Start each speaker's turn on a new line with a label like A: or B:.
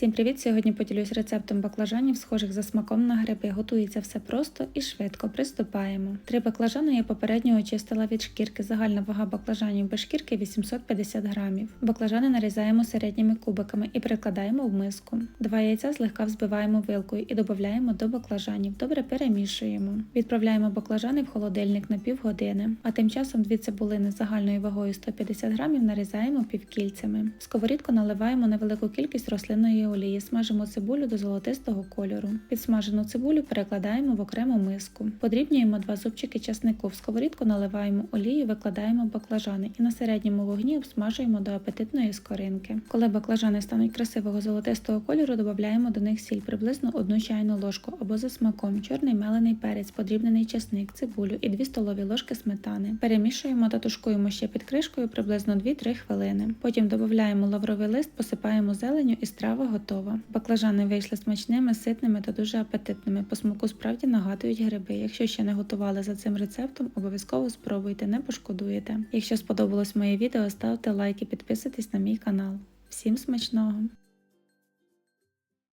A: Всім привіт! Сьогодні поділюсь рецептом баклажанів, схожих за смаком на гриби. Готується все просто і швидко. Приступаємо. Три баклажани я попередньо очистила від шкірки. Загальна вага баклажанів без шкірки 850 грамів. Баклажани нарізаємо середніми кубиками і перекладаємо в миску. Два яйця злегка взбиваємо вилкою і додаємо до баклажанів. Добре перемішуємо. Відправляємо баклажани в холодильник на півгодини, а тим часом дві цибулини з загальною вагою 150 грамів нарізаємо півкільцями. В сковорідку наливаємо невелику кількість рослинної олії, смажимо цибулю до золотистого кольору. Підсмажену цибулю перекладаємо в окрему миску. Подрібнюємо два зубчики часнику. В сковорідку наливаємо олію, викладаємо баклажани і на середньому вогні обсмажуємо до апетитної скоринки. Коли баклажани стануть красивого золотистого кольору, додаємо до них сіль приблизно одну чайну ложку або за смаком, чорний мелений перець, подрібнений часник, цибулю і 2 столові ложки сметани. Перемішуємо та тушкуємо ще під кришкою приблизно 2-3 хвилини. Потім додаємо лавровий лист, посипаємо зеленню і страва готова. Баклажани вийшли смачними, ситними та дуже апетитними. По смаку справді нагадують гриби. Якщо ще не готували за цим рецептом, обов'язково спробуйте, не пошкодуєте. Якщо сподобалось моє відео, ставте лайк і підписуйтесь на мій канал. Всім смачного!